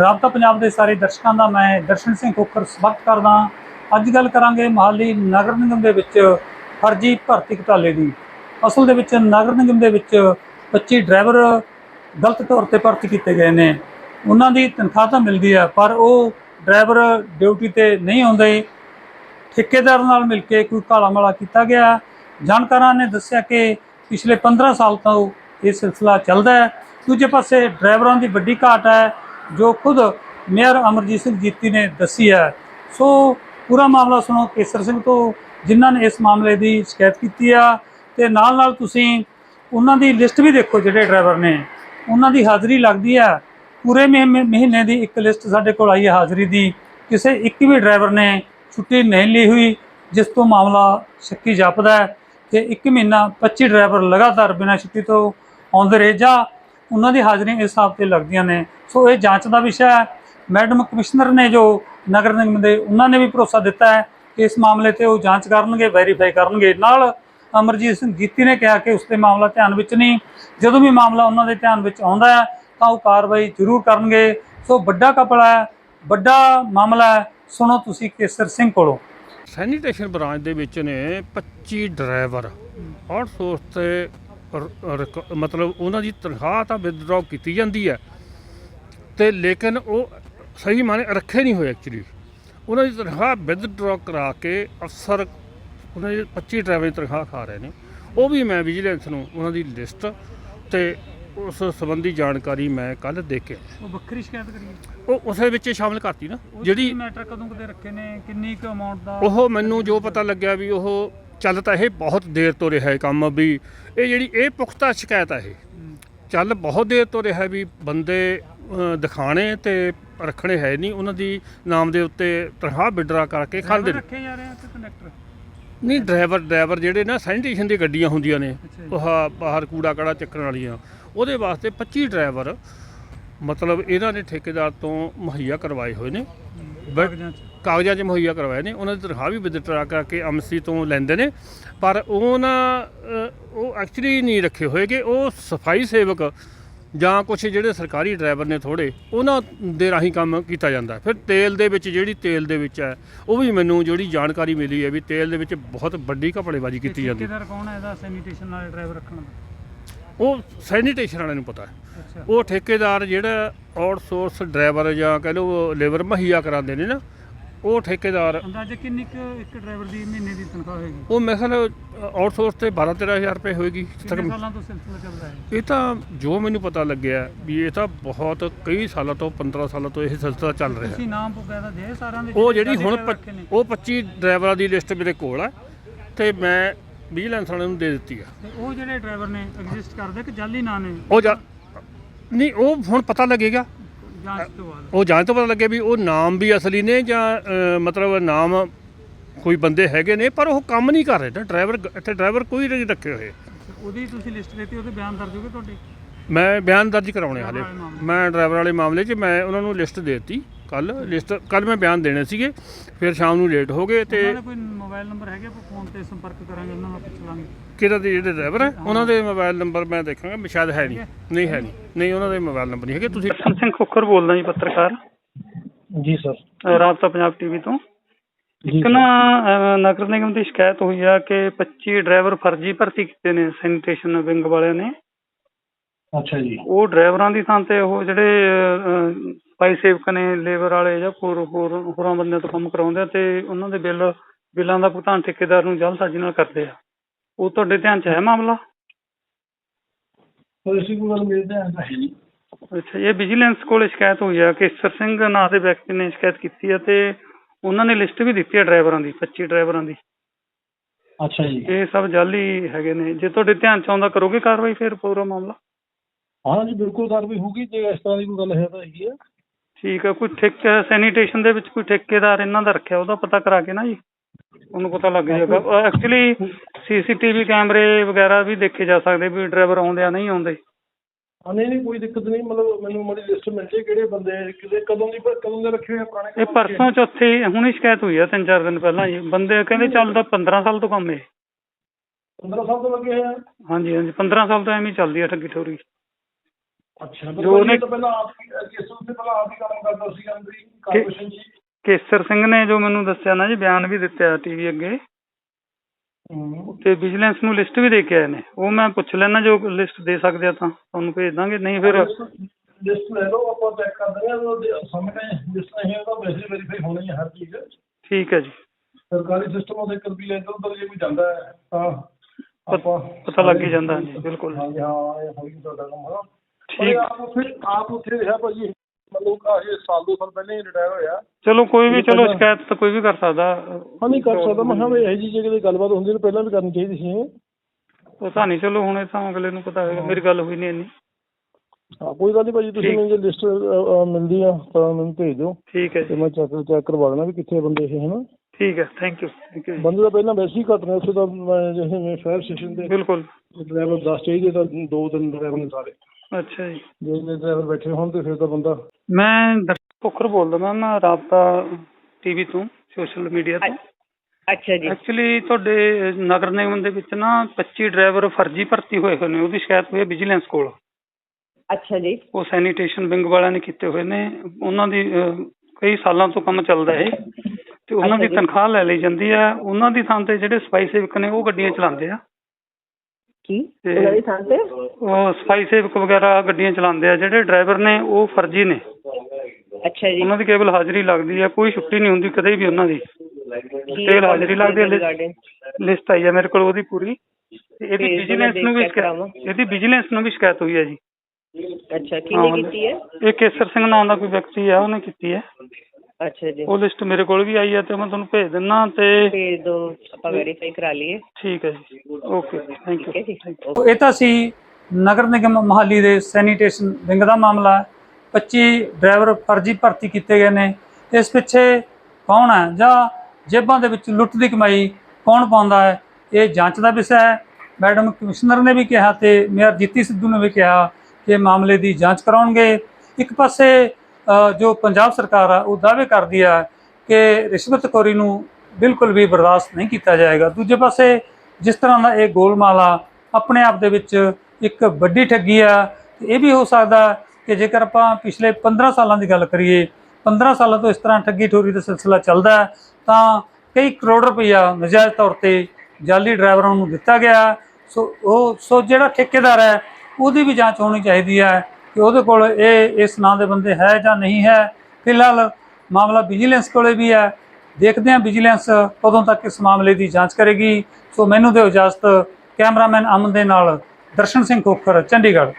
ਰਾਬਤਾ ਪੰਜਾਬ ਦੇ ਸਾਰੇ ਦਰਸ਼ਕਾਂ ਦਾ ਮੈਂ ਦਰਸ਼ਨ ਸਿੰਘ ਖੋਖਰ ਸਵਾਗਤ ਕਰਦਾ ਅੱਜ ਗੱਲ ਕਰਾਂਗੇ ਮਹਾਲੀ ਨਗਰ ਨਿਗਮ ਦੇ ਵਿੱਚ ਫਰਜ਼ੀ ਭਰਤੀ ਘੁਟਾਲੇ ਦੀ। ਅਸਲ ਦੇ ਵਿੱਚ ਨਗਰ ਨਿਗਮ ਦੇ ਵਿੱਚ 25 ਡਰਾਈਵਰ ਗਲਤ ਤੌਰ ਤੇ ਭਰਤੀ ਕੀਤੇ ਗਏ ਨੇ। ਉਹਨਾਂ ਦੀ ਤਨਖਾਹ ਤਾਂ ਮਿਲਦੀ ਹੈ ਪਰ ਉਹ ਡਰਾਈਵਰ ਡਿਊਟੀ ਤੇ ਨਹੀਂ ਆਉਂਦੇ। ਠੇਕੇਦਾਰ ਨਾਲ ਮਿਲ ਕੇ ਕੋਈ ਕਾਲਾ ਮਾਲਾ ਕੀਤਾ ਗਿਆ। ਜਾਣਕਾਰਾਂ ਨੇ ਦੱਸਿਆ ਕਿ ਪਿਛਲੇ 15 ਸਾਲ ਤੋਂ ਇਹ ਸਿਲਸਿਲਾ ਚੱਲਦਾ ਹੈ। ਦੂਜੇ ਪਾਸੇ ਡਰਾਈਵਰਾਂ ਦੀ ਵੱਡੀ ਘਾਟ ਹੈ। ਜੋ ਖੁਦ ਮੇਅਰ ਅਮਰਜੀਤ ਸਿੰਘ ਜੀਤੀ ਨੇ ਦੱਸੀ ਹੈ। ਸੋ ਪੂਰਾ ਮਾਮਲਾ ਸੁਣੋ, ਕੇਸਰ ਸਿੰਘ ਤੋਂ, ਜਿਨ੍ਹਾਂ ਨੇ ਇਸ ਮਾਮਲੇ ਦੀ ਸ਼ਿਕਾਇਤ ਕੀਤੀ ਆ। ਤੇ ਨਾਲ ਨਾਲ ਤੁਸੀਂ ਉਹਨਾਂ ਦੀ ਲਿਸਟ ਵੀ ਦੇਖੋ ਜਿਹੜੇ ਡਰਾਈਵਰ ਨੇ। ਉਹਨਾਂ ਦੀ ਹਾਜ਼ਰੀ ਲੱਗਦੀ ਆ ਪੂਰੇ ਮਹੀ- ਮਹੀ- ਮਹੀਨੇ ਦੀ ਇੱਕ ਲਿਸਟ ਸਾਡੇ ਕੋਲ ਆਈ ਹੈ ਹਾਜ਼ਰੀ ਦੀ। ਕਿਸੇ ਇੱਕ ਵੀ ਡਰਾਈਵਰ ਨੇ ਛੁੱਟੀ ਨਹੀਂ ਲਈ ਹੋਈ, ਜਿਸ ਤੋਂ ਮਾਮਲਾ ਸ਼ੱਕੀ ਜਾਪਦਾ ਹੈ। ਕਿ ਇੱਕ ਮਹੀਨਾ 25 ਡਰਾਈਵਰ ਲਗਾਤਾਰ ਬਿਨਾਂ ਛੁੱਟੀ ਤੋਂ ਆਉਂਦੇ ਰਹੇ ਜਾਂ ਉਹਨਾਂ ਦੀ ਹਾਜ਼ਰੀਆਂ ਇਸ ਹਿਸਾਬ ਤੇ ਲੱਗਦੀਆਂ ਨੇ। ਸੋ ਇਹ ਜਾਂਚ ਦਾ ਵਿਸ਼ਾ ਹੈ। ਮੈਡਮ ਕਮਿਸ਼ਨਰ ਨੇ ਜੋ ਨਗਰ ਨਿਗਮ ਦੇ ਉਹਨਾਂ ਨੇ ਵੀ ਭਰੋਸਾ ਦਿੱਤਾ ਹੈ ਕਿ ਇਸ ਮਾਮਲੇ ਤੇ ਉਹ ਜਾਂਚ ਕਰਨਗੇ ਵੈਰੀਫਾਈ ਕਰਨਗੇ। ਨਾਲ ਅਮਰਜੀਤ ਸਿੰਘ ਜੀਤੀ ਨੇ ਕਿਹਾ ਕਿ ਉਸ 'ਤੇ ਮਾਮਲਾ ਧਿਆਨ ਵਿੱਚ ਨਹੀਂ। ਜਦੋਂ ਵੀ ਮਾਮਲਾ ਉਹਨਾਂ ਦੇ ਧਿਆਨ ਵਿੱਚ ਆਉਂਦਾ ਹੈ, ਤਾਂ ਉਹ ਕਾਰਵਾਈ ਜ਼ਰੂਰ ਕਰਨਗੇ। ਸੋ ਵੱਡਾ ਕਪੜਾ ਹੈ, ਵੱਡਾ ਮਾਮਲਾ ਹੈ। ਸੁਣੋ ਤੁਸੀਂ ਕੇਸਰ ਸਿੰਘ ਕੋਲੋਂ। ਸੈਨੀਟੇਸ਼ਨ ਬ੍ਰਾਂਚ ਦੇ ਵਿੱਚ ਨੇ 25 ਡਰਾਈਵਰ। ਆਊਟਸੋਰਸ ਤੇ ਰ- ਰਿਕ- ਮਤਲਬ ਉਹਨਾਂ ਦੀ ਤਨਖਾਹ ਤਾਂ ਵਿਦਡਰਾਅ ਕੀਤੀ ਜਾਂਦੀ ਹੈ। ਤੇ ਲੇਕਿਨ ਉਹ ਸਹੀ ਮਾਨੇ ਰੱਖੇ ਨਹੀਂ ਹੋਏ ਐਕਚੁਅਲੀ ਉਹਨਾਂ ਦੀ ਤਨਖਾਹ ਵਿਦਡਰਾਅ ਕਰਾ ਕੇ ਅਫਸਰ ਉਹਨਾਂ ਦੀ 25 ਡਰਾਈਵਰ ਦੀ ਤਨਖਾਹ ਖਾ ਰਹੇ ਨੇ। ਉਹ ਵੀ ਮੈਂ ਵਿਜੀਲੈਂਸ ਨੂੰ ਉਹਨਾਂ ਦੀ ਲਿਸਟ ਤੇ ਉਸ ਸੰਬੰਧੀ ਜਾਣਕਾਰੀ ਮੈਂ ਕੱਲ ਦੇ ਕੇ ਆਇਆ। ਉਹ ਵੱਖਰੀ ਸ਼ਿਕਾਇਤ ਕਰੀਏ ਉਹ ਉਸੇ ਵਿੱਚ ਹੀ ਸ਼ਾਮਲ ਕਰਤੀ ਨਾ। ਜਿਹੜੀ ਮੈਟਰ ਕਦੋਂ ਕਦੇ ਰੱਖੇ ਨੇ ਕਿੰਨੀ ਕੁ ਅਮਾਉਂਟ ਦਾ ਉਹ ਮੈਨੂੰ ਜੋ ਪਤਾ ਲੱਗਿਆ ਵੀ ਉਹ ਚੱਲ ਤਾਂ ਇਹ ਬਹੁਤ ਦੇਰ ਤੋਂ ਰਿਹਾ ਹੈ ਕੰਮ ਵੀ ਇਹ ਜਿਹੜੀ ਇਹ ਪੁਖਤਾ ਸ਼ਿਕਾਇਤ ਹੈ ਇਹ। ਚੱਲ ਬਹੁਤ ਦੇਰ ਤੋਂ ਰਿਹਾ ਵੀ ਬੰਦੇ ਦਿਖਾਣੇ ਤੇ ਰੱਖਣੇ ਹੈ ਨਹੀਂ ਉਹਨਾਂ ਦੀ ਨਾਮ ਦੇ ਉੱਤੇ ਤਨਖਾਹ ਵਿਡਰਾ ਕਰਕੇ ਖਾਂਦੇ ਨੇ ਰੱਖੇ ਜਾ ਰਹੇ ਆ ਕਿ ਕੰਡਕਟਰ ਨਹੀਂ ਡਰਾਈਵਰ ਡਰਾਈਵਰ ਜਿਹੜੇ ਨਾ ਸੈਨੀਟੇਸ਼ਨ ਦੀ ਗੱਡੀਆਂ ਹੁੰਦੀਆਂ ਨੇ। ਉਹ ਬਾਹਰ ਕੂੜਾ ਕੜਾ ਚੱਕਣ ਵਾਲੀਆਂ ਉਹਦੇ ਵਾਸਤੇ 25 ਡਰਾਈਵਰ ਮਤਲਬ ਇਹਨਾਂ ਨੇ ਠੇਕੇਦਾਰ ਤੋਂ ਮੁਹੱਈਆ ਕਰਵਾਏ ਹੋਏ ਨੇ। ਕਾਗਜ਼ਾਂ 'ਚ ਮੁਹੱਈਆ ਕਰਵਾਏ ਨੇ ਉਹਨਾਂ ਦੀ ਤਨਖਾਹ ਵੀ ਵਿਦਡਰਾ ਕਰਕੇ ਐਮਸੀ ਤੋਂ ਲੈਂਦੇ ਨੇ ਪਰ ਉਹ ਨਾ ਅ, ਉਹ ਐਕਚੁਅਲੀ ਨਹੀਂ ਰੱਖੇ ਹੋਏ ਕਿ ਉਹ ਸਫ਼ਾਈ ਸੇਵਕ ਜਾਂ ਕੁਝ ਜਿਹੜੇ ਸਰਕਾਰੀ ਡਰਾਈਵਰ ਨੇ ਥੋੜੇ ਉਹਨਾਂ ਦੇ ਰਾਹੀਂ ਕੰਮ ਕੀਤਾ ਜਾਂਦਾ ਫਿਰ ਤੇਲ ਦੇ ਵਿੱਚ ਜਿਹੜੀ ਤੇਲ ਦੇ ਵਿੱਚ ਹੈ ਉਹ ਵੀ ਮੈਨੂੰ ਜਿਹੜੀ ਜਾਣਕਾਰੀ ਮਿਲੀ ਹੈ ਵੀ ਤੇਲ ਦੇ ਵਿੱਚ ਬਹੁਤ ਵੱਡੀ ਘਪਲੇਬਾਜ਼ੀ ਕੀਤੀ ਜਾਂਦੀ ਠੇਕੇਦਾਰ ਕੌਣ ਹੈ ਇਹਦਾ ਸੈਨੀਟੇਸ਼ਨ ਵਾਲੇ ਡਰਾਈਵਰ ਰੱਖਣ ਦਾ? ਉਹ ਸੈਨੀਟੇਸ਼ਨ ਵਾਲਿਆਂ ਨੂੰ ਪਤਾ ਹੈ। ਉਹ ਠੇਕੇਦਾਰ ਜਿਹੜਾ ਆਊਟਸੋਰਸ ਡਰਾਈਵਰ ਜਾਂ ਕਹ ਲਓ ਲੇਬਰ ਮੁਹੱਈਆ ਕਰਾਉਂਦੇ ਨੇ ਨਾ ਉਹ ਠੇਕੇਦਾਰ ਅੰਦਾਜ਼ਾ ਕਿੰਨੀ ਕੁ ਇੱਕ ਡਰਾਈਵਰ ਦੀ ਮਹੀਨੇ ਦੀ ਤਨਖਾਹ ਹੋਏਗੀ ਉਹ ਮੈਂ ਖਿਆਲ ਆਊਟਸੋਰਸ ਤੇ 12 13000 ਰੁਪਏ ਹੋਏਗੀ ਕਿੰਨੇ ਸਾਲਾਂ ਤੋਂ ਸਿਲਸਿਲਾ ਚੱਲਦਾ ਹੈ? ਇਹ ਤਾਂ ਜੋ ਮੈਨੂੰ ਪਤਾ ਲੱਗਿਆ ਵੀ ਇਹ ਤਾਂ ਬਹੁਤ ਕਈ ਸਾਲਾਂ ਤੋਂ 15 ਸਾਲਾਂ ਤੋਂ ਇਹ ਸਿਲਸਿਲਾ ਚੱਲ ਰਿਹਾ। ਤੁਸੀਂ ਨਾਮ ਵਗੈਰਾ ਦੇ ਸਾਰਿਆਂ ਦੇ ਉਹ ਜਿਹੜੇ ਹੁਣ। ਉਹ 25 ਡਰਾਈਵਰਾਂ ਦੀ ਲਿਸਟ ਮੇਰੇ ਕੋਲ ਹੈ ਤੇ ਮੈਂ ਵਿਜੀਲੈਂਸ ਵਾਲਿਆਂ ਨੂੰ ਦੇ ਦਿੱਤੀ ਆ। ਉਹ ਜਿਹੜੇ ਡਰਾਈਵਰ ਨੇ ਐਗਜ਼ਿਸਟ ਕਰਦੇ ਕਿ ਜਾਲੀ ਨਾਂ ਨੇ? ਉਹ ਨਹੀਂ ਉਹ ਹੁਣ ਪਤਾ ਲੱਗੇਗਾ। ਜਾਂਚ ਤੋਂ ਬਾਅਦ। ਉਹ ਜਾਂਚ ਤੋਂ ਪਤਾ ਲੱਗਿਆ ਵੀ ਉਹ ਨਾਮ ਵੀ ਅਸਲੀ ਨੇ ਜਾਂ ਅ, ਮਤਲਬ ਨਾਮ ਕੋਈ ਬੰਦੇ ਹੈਗੇ ਨੇ ਪਰ ਉਹ ਕੰਮ ਨਹੀਂ ਕਰ ਰਹੇ। ਨਾ ਡਰਾਈਵਰ ਇੱਥੇ ਡਰਾਈਵਰ ਕੋਈ ਨਹੀਂ ਰੱਖੇ ਹੋਏ। ਉਹਦੀ ਤੁਸੀਂ ਲਿਸਟ ਦਿੱਤੀ ਉਹਦੇ ਬਿਆਨ ਦਰਜ ਹੋਗੇ ਤੁਹਾਡੇ? ਮੈਂ ਬਿਆਨ ਦਰਜ ਕਰਾਉਣੇ ਹਾਲੇ। ਮੈਂ ਡਰਾਈਵਰ ਵਾਲੇ ਮਾਮਲੇ 'ਚ ਮੈਂ ਉਹਨਾਂ ਨੂੰ ਲਿਸਟ ਦੇ ਦਿੱਤੀ ਕੱਲ ਲਿਸਟ ਕੱਲ ਮੈਂ ਬਿਆਨ ਦੇਣੇ ਸੀਗੇ ਫਿਰ ਸ਼ਾਮ ਨੂੰ ਲੇਟ ਹੋ ਗਏ ਤੇ ਉਹਨਾਂ ਦਾ ਕੋਈ ਮੋਬਾਈਲ ਨੰਬਰ ਹੈਗਾ ਆਪਾਂ ਫੋਨ ਤੇ ਸੰਪਰਕ ਕਰਾਂਗੇ ਉਹਨਾਂ ਨਾਲ ਪੁੱਛ ਲਾਂਗੇ। ਕਿਹੜਾ ਦੇ ਜਿਹੜੇ ਡਰਾਈਵਰ ਹੈ। ਉਹਨਾਂ ਦੇ ਮੋਬਾਈਲ ਨੰਬਰ ਮੈਂ ਦੇਖਾਂਗਾ ਸ਼ਾਇਦ ਹੈ ਨਹੀਂ। ਨਹੀਂ ਹੈ ਨਹੀਂ। ਨਹੀਂ ਉਹਨਾਂ ਦੇ ਮੋਬਾਈਲ ਨੰਬਰ ਨਹੀਂ ਹੈਗੇ। ਤੁਸੀਂ ਸਿੰਘ ਖੋਖਰ ਬੋਲਦਾ ਜੀ ਪੱਤਰਕਾਰ। ਜੀ ਸਰ। ਰਾਬਤਾ ਪੰਜਾਬ ਟੀਵੀ ਤੋਂ। ਜੀ ਇੱਕ ਨਾ ਨਗਰ ਨਿਗਮ ਦੀ ਸ਼ਿਕਾਇਤ ਹੋਈ ਆ ਕਿ 25 ਡਰਾਈਵਰ ਫਰਜ਼ੀ ਭਰਤੀ ਕੀਤੇ ਨੇ ਸੈਨੀਟੇਸ਼ਨ ਵਿੰਗ ਵਾਲਿਆਂ ਨੇ। ਅੱਛਾ ਜੀ। ਉਹ ਡਰਾਈਵਰਾਂ ਦੀ ਥਾਂ ਤੇ ਉਹ ਜਿਹੜੇ ਅਹ, ਸਫ਼ਾਈ ਸੇਵਕ ਨੇ ਲੇਬਰ ਵਾਲੇ ਜਾਂ ਹੋਰ ਹੋਰ ਹੋਰਾਂ ਬੰਦਿਆਂ ਤੋਂ ਕੰਮ ਕਰਾਉਂਦੇ ਆ ਤੇ ਉਹਨਾਂ ਦੇ ਬਿੱਲ ਬਿੱਲਾਂ ਦਾ ਭੁਗਤਾਨ ਠੇਕੇਦਾਰ ਨੂੰ ਜਲਦਸਾਜੀ ਨਾਲ ਕਰਦੇ ਆ। ਉਹ ਤੁਹਾਡੇ ਧਿਆਨ 'ਚ ਹੈ ਮਾਮਲਾ? ਪਰ ਇਸੇ ਕੋਲ ਮੇਰੇ ਧਿਆਨ ਤਾਂ ਹੈ ਨਹੀਂ। ਅੱਛਾ ਇਹ ਵਿਜੀਲੈਂਸ ਕੋਲ ਸ਼ਿਕਾਇਤ ਹੋਈ ਆ ਕੇਸਰ ਸਿੰਘ ਨਾਂ ਦੇ ਵਿਅਕਤੀ ਨੇ ਸ਼ਿਕਾਇਤ ਕੀਤੀ ਆ ਤੇ ਉਹਨਾਂ ਨੇ ਲਿਸਟ ਵੀ ਦਿੱਤੀ ਆ ਡਰਾਈਵਰਾਂ ਦੀ 25 ਡਰਾਈਵਰਾਂ ਦੀ। ਅੱਛਾ ਜੀ। ਇਹ ਸਭ ਜਾਲੀ ਹੈਗੇ ਨੇ। ਜੇ ਤੁਹਾਡੇ ਧਿਆਨ 'ਚ ਆਉਂਦਾ ਕਰੋਗੇ ਕਾਰਵਾਈ ਫਿਰ ਪੂਰਾ ਮਾਮਲਾ? ਹਾਂ ਜੀ ਬਿਲਕੁਲ ਕਾਰਵਾਈ ਹੋਊਗੀ ਜੇ ਇਸ ਤਰ੍ਹਾਂ ਦੀ ਕੋਈ ਗੱਲ ਹੈ ਤਾਂ ਹੈਗੀ ਆ ਠੀਕ ਆ ਕੋਈ ਠੇਕਾ ਸੈਨੀਟੇਸ਼ਨ ਦੇ ਵਿੱਚ ਕੋਈ ਠੇਕੇਦਾਰ ਇਹਨਾਂ ਦਾ ਰੱਖਿਆ ਉਹਦਾ ਪਤਾ ਕਰਾ ਕੇ ਨਾ ਜੀ। ਉਹਨੂੰ ਪਤਾ ਲੱਗ ਜਾਏਗਾ। ਐਕਚੁਅਲੀ ਸੀਸੀਟੀਵੀ ਕੈਮਰੇ ਵਗੈਰਾ ਵੀ ਦੇਖੇ ਜਾ ਸਕਦੇ ਵੀ ਡਰਾਈਵਰ ਆਉਂਦੇ ਆ ਨਹੀਂ ਆਉਂਦੇ। ਹਾਂ ਨਹੀਂ ਨਹੀਂ ਕੋਈ ਦਿੱਕਤ ਨਹੀਂ ਮਤਲਬ ਮੈਨੂੰ ਮਾੜੀ ਲਿਸਟ ਮਿਲ ਜੇ ਕਿਹੜੇ ਬੰਦੇ ਕਿਤੇ ਕਦੋਂ ਦੀ ਕਦੋਂ ਦੇ ਰੱਖੇ ਹੋਏ ਆ ਪੁਰਾਣੇ ਇਹ ਪਰਸੋਂ ਚੌਥੇ ਹੁਣੇ ਸ਼ਿਕਾਇਤ ਹੋਈ ਆ ਤਿੰਨ ਚਾਰ ਦਿਨ ਪਹਿਲਾਂ ਜੀ। ਬੰਦੇ ਕਹਿੰਦੇ ਚੱਲਦਾ 15 ਸਾਲ ਤੋਂ ਕੰਮ ਇਹ 15 ਸਾਲ ਤੋਂ ਲੱਗੇ ਹੋਏ ਆ? ਹਾਂਜੀ ਹਾਂਜੀ 15 ਸਾਲ ਤੋਂ ਐਵੇਂ ਹੀ ਚੱਲਦੀ ਆ ਠੱਗੀ ਠੋਰੀ ਅੱਛਾ ਜੋ ਜੋ ਉਹਨੇ- ਉਹਨੇ ਤਾਂ ਪਹਿਲਾਂ ਆਪ ਕੇਸ ਤੋਂ ਪਹਿਲਾਂ ਆਪ ਹੀ ਕੰਮ ਕਰਦਾ ਸੀ ਅੰਦਰੀ ਕਾਰਪੋਰੇਸ਼ਨ ਜੀ ਕੇਸਰ ਸਿੰਘ ਨੇ ਜੋ ਮੈਨੂੰ ਦੱਸਿਆ ਨਾ ਜੀ ਬਿਆਨ ਵੀ ਦਿੱਤਾ ਟੀਵੀ ਅੱਗੇ। ਹੂੰ। ਤੇ ਵਿਜੀਲੈਂਸ ਨੂੰ ਲਿਸਟ ਵੀ ਦੇ ਕੇ ਆਏ ਨੇ। ਉਹ ਮੈਂ ਪੁੱਛ ਲੈਣਾ ਜੋ ਲਿਸਟ ਦੇ ਸਕਦੇ ਆ ਤਾਂ ਤੁਹਾਨੂੰ ਭੇਜ ਦਾਂਗੇ। ਨਹੀਂ ਫਿਰ ਲਿਸਟ ਲੈ ਲਓ ਆਪਾਂ ਚੈੱਕ ਕਰ ਦਿੰਦੇ ਹਾਂ ਉਹਦੇ ਸਾਹਮਣੇ ਲਿਸਟ ਨਹੀਂ ਹੈ ਤਾਂ ਵੈਸੇ ਵੈਰੀਫਾਈ ਹੋਣੀ ਹੈ ਹਰ ਚੀਜ਼। ਠੀਕ ਹੈ ਜੀ। ਸਰਕਾਰੀ ਸਿਸਟਮ ਉਹਦੇ ਕਰ ਵੀ ਇੱਧਰ ਉੱਧਰ ਜੇ ਕੋਈ ਜਾਂਦਾ ਹੈ ਤਾਂ ਆਪਾਂ ਪਤਾ ਲੱਗ ਹੀ ਜਾਂਦਾ ਜੀ ਬਿਲਕੁਲ। ਹਾਂਜੀ ਹਾਂ ਇਹ ਹੋਈ ਤੁਹਾਡਾ ਕੰਮ ਹਾਂ ਠੀਕ। ਆਪ ਉੱਥੇ ਆਪ ਉੱਥੇ ਰਿਹਾ ਭਾਜੀ ਮਤਲਬ ਕਾਹੇ ਸਾਲ ਦੋ ਸਾਲ ਪਹਿਲਾਂ ਹੀ ਰਿਟਾਇਰ ਹੋਇਆ। ਚਲੋ ਕੋਈ ਵੀ ਇਹ ਚਲੋ ਸ਼ਿਕਾਇਤ ਤਾਂ ਕੋਈ ਵੀ ਕਰ ਸਕਦਾ। ਹਾਂ ਨਹੀਂ ਕਰ ਸਕਦਾ। ਮੈਂ ਵੀ ਇਹੋ ਜਿਹੀ ਜੇ ਕਿਤੇ ਗੱਲਬਾਤ ਹੁੰਦੀ ਤਾਂ ਪਹਿਲਾਂ ਵੀ ਕਰਨੀ ਚਾਹੀਦੀ ਸੀ ਇਹ। ਪਤਾ ਨਹੀਂ ਚਲੋ ਹੁਣ ਇਹ ਤਾਂ ਅਗਲੇ ਨੂੰ ਪਤਾ ਹੋਏਗਾ। ਮੇਰੀ ਗੱਲ ਹੋਈ ਨਹੀਂ ਇੰਨੀ। ਹਾਂ ਕੋਈ ਗੱਲ ਨਹੀਂ ਭਾਜੀ ਤੁਸੀਂ। ਮੈਨੂੰ ਜੇ ਲਿਸਟ ਮਿਲਦੀ ਆ ਤਾਂ ਮੈਨੂੰ ਭੇਜ ਦਿਓ। ਠੀਕ ਹੈ ਤੇ ਜੀ। ਮੈਂ ਚੈੱਕ ਚੈੱਕ ਕਰਵਾ ਦੇਣਾ ਵੀ ਕਿੱਥੇ ਬੰਦੇ ਇਹ ਹਨਾ। ਠੀਕ ਹੈ ਥੈਂਕ ਯੂ ਥੈਂਕ ਯੂ ਬੰਦੇ ਤਾਂ ਪਹਿਲਾਂ ਵੈਸੇ ਹੀ ਘੱਟ ਨੇ ਉੱਥੇ ਤਾਂ ਮੈਂ ਫਾਇਰ ਸਟੇਸ਼ਨ ਤੇ ਬਿਲਕੁਲ। ਡਰਾਈਵਰ 10 ਚਾਹੀਦੇ ਤਾਂ ਦੋ ਤਿੰਨ ਡਰਾਈਵਰ ਨੇ ਸਾਰੇ। ਅੱਛਾ ਜੀ। ਜੇ ਇੰਨੇ ਡਰਾਈਵਰ ਬੈਠੇ ਹੋਣ ਤੇ ਫਿਰ ਤਾਂ ਬੰਦਾ ਮੈਂ ਪੁੱਖਰ ਬੋਲਦਾ ਮੈਂ ਮੈਂ ਰਾਬਤਾ ਟੀਵੀ ਤੋਂ ਸੋਸ਼ਲ ਮੀਡੀਆ ਤੋਂ। ਅੱਛਾ ਜੀ। ਐਕਚੁਅਲੀ ਤੁਹਾਡੇ ਨਗਰ ਨਿਗਮ ਦੇ ਵਿੱਚ ਨਾ 25 ਡਰਾਈਵਰ ਫਰਜ਼ੀ ਭਰਤੀ ਹੋਏ ਹੋਏ ਨੇ ਉਹਦੀ ਸ਼ਿਕਾਇਤ ਹੋਈ ਹੈ ਵਿਜੀਲੈਂਸ ਕੋਲ। ਅੱਛਾ ਜੀ। ਉਹ ਸੈਨੀਟੇਸ਼ਨ ਵਿੰਗ ਵਾਲਿਆਂ ਨੇ ਕੀਤੇ ਹੋਏ ਨੇ ਉਹਨਾਂ ਦੀ ਅਹ, ਕਈ ਸਾਲਾਂ ਤੋਂ ਕੰਮ ਚੱਲਦਾ ਹੈ ਤੇ ਉਹਨਾਂ ਦੀ ਅੱਛਾ ਜੀ। ਤਨਖਾਹ ਲੈ ਲਈ ਜਾਂਦੀ ਹੈ। ਉਹਨਾਂ ਦੀ ਥਾਂ ਤੇ ਜਿਹੜੇ ਸਫ਼ਾਈ ਸੇਵਕ ਨੇ ਉਹ ਗੱਡੀਆਂ ਚਲਾਉਂਦੇ ਆ। ਕੀ? ਉਹਨਾਂ ਦੀ ਥਾਂ ਤੇ? ਉਹ ਸਫ਼ਾਈ ਸੇਵਕ ਵਗੈਰਾ ਗੱਡੀਆਂ ਚਲਾਉਂਦੇ ਆ ਜਿਹੜੇ ਡਰਾਈਵਰ ਨੇ ਉਹ ਫਰਜ਼ੀ ਨੇ। ਅੱਛਾ ਜੀ। ਉਹਨਾਂ ਦੀ ਕੇਵਲ ਹਾਜ਼ਰੀ ਲੱਗਦੀ ਹੈ ਕੋਈ ਛੁੱਟੀ ਨਹੀਂ ਹੁੰਦੀ ਕਦੇ ਵੀ ਉਹਨਾਂ ਦੀ। ਕੀ ਡਿਟੇਲ ਹਾਜ਼ਰੀ ਲੱਗਦੀ ਹੈ? ਲਿਸਟ ਆਈ ਹੈ ਮੇਰੇ ਕੋਲ ਉਹਦੀ ਪੂਰੀ। ਇਹਦੀ ਵਿਜੀਲੈਂਸ ਨੂੰ ਵੀ ਇਹਦੀ ਵਿਜੀਲੈਂਸ ਨੂੰ ਵੀ ਸ਼ਿਕਾਇਤ ਹੋਈ ਹੈ ਜੀ। ਅੱਛਾ ਕਿਹਨੇ ਕੀਤੀ ਹੈ? ਇਹ ਕੇਸਰ ਸਿੰਘ ਨਾਮ ਦਾ ਕੋਈ ਵਿਅਕਤੀ ਹੈ ਉਹਨੇ ਕੀਤੀ ਹੈ। ਅੱਛਾ ਜੀ। ਉਹ ਲਿਸਟ ਮੇਰੇ ਕੋਲ ਵੀ ਆਈ ਹੈ ਤੇ ਮੈਂ ਤੁਹਾਨੂੰ ਭੇਜ ਦਿੰਨਾ ਤੇ ਭੇਜ ਦੋ ਆਪਾਂ ਵੈਰੀਫਾਈ ਕਰਾ ਲਈਏ। ਠੀਕ ਹੈ ਜੀ। ਓਕੇ ਥੈਂਕ ਠੀਕ ਹੈ ਯੂ ਜੀ ਇਹ ਤਾਂ ਸੀ ਨਗਰ ਨਿਗਮ ਮੋਹਾਲੀ ਦੇ ਸੈਨੀਟੇਸ਼ਨ ਵਿੰਗ ਦਾ ਮਾਮਲਾ। ਹੈ 25 ਡਰਾਈਵਰ ਫਰਜ਼ੀ ਭਰਤੀ ਕੀਤੇ ਗਏ ਨੇ। ਇਸ ਪਿੱਛੇ ਕੌਣ ਹੈ? ਜਾਂ ਜੇਬਾਂ ਦੇ ਵਿੱਚ ਲੁੱਟ ਦੀ ਕਮਾਈ ਕੌਣ ਪਾਉਂਦਾ ਹੈ? ਇਹ ਜਾਂਚ ਦਾ ਵਿਸ਼ਾ ਹੈ। ਮੈਡਮ ਕਮਿਸ਼ਨਰ ਨੇ ਵੀ ਕਿਹਾ ਤੇ ਮੇਅਰ ਜੀਤੀ ਸਿੱਧੂ ਨੇ ਵੀ ਕਿਹਾ ਕਿ ਮਾਮਲੇ ਦੀ ਜਾਂਚ ਕਰਾਉਣਗੇ। ਇੱਕ ਪਾਸੇ ਜੋ ਪੰਜਾਬ ਸਰਕਾਰ ਆ, ਉਹ ਦਾਅਵੇ ਕਰਦੀ ਆ ਕਿ ਰਿਸ਼ਵਤਖੋਰੀ ਨੂੰ ਬਿਲਕੁਲ ਵੀ ਬਰਦਾਸ਼ਤ ਨਹੀਂ ਕੀਤਾ ਜਾਏਗਾ। ਦੂਜੇ ਪਾਸੇ, ਜਿਸ ਤਰ੍ਹਾਂ ਦਾ ਇਹ ਗੋਲਮਾਲ ਆ, ਆਪਣੇ ਆਪ ਦੇ ਵਿੱਚ ਇੱਕ ਵੱਡੀ ਠੱਗੀ ਆ, ਤੇ ਇਹ ਵੀ ਹੋ ਸਕਦਾ ਕਿ ਜੇਕਰ ਆਪਾਂ ਪਿਛਲੇ 15 ਸਾਲਾਂ ਦੀ ਗੱਲ ਕਰੀਏ 15 ਸਾਲਾਂ ਤੋਂ ਇਸ ਤਰ੍ਹਾਂ ਠੱਗੀ ਠੋਰੀ ਦਾ ਸਿਲਸਿਲਾ ਚੱਲਦਾ ਤਾਂ ਕਈ ਕਰੋੜ ਰੁਪਈਆ ਨਜਾਇਜ਼ ਤੌਰ ਤੇ ਜਾਲੀ ਡਰਾਈਵਰਾਂ ਨੂੰ ਦਿੱਤਾ ਗਿਆ। ਸੋ ਉਹ, ਸੋ ਜਿਹੜਾ ਠੇਕੇਦਾਰ ਹੈ, ਉਹਦੀ ਵੀ ਜਾਂਚ ਹੋਣੀ ਚਾਹੀਦੀ ਹੈ ਕਿ ਉਹਦੇ ਕੋਲ ਇਹ ਇਸ ਨਾਂ ਦੇ ਬੰਦੇ ਹੈ ਜਾਂ ਨਹੀਂ ਹੈ। ਫਿਲਹਾਲ ਮਾਮਲਾ ਵਿਜੀਲੈਂਸ ਕੋਲੇ ਵੀ ਹੈ। ਦੇਖਦੇ ਹਾਂ ਵਿਜੀਲੈਂਸ ਕਦੋਂ ਤੱਕ ਇਸ ਮਾਮਲੇ ਦੀ ਜਾਂਚ ਕਰੇਗੀ। ਸੋ ਮੈਨੂੰ ਦਿਓ ਇਜਾਜ਼ਤ, ਕੈਮਰਾਮੈਨ ਅਮਨ ਦੇ ਨਾਲ ਦਰਸ਼ਨ ਸਿੰਘ ਖੋਖਰ, ਚੰਡੀਗੜ੍ਹ।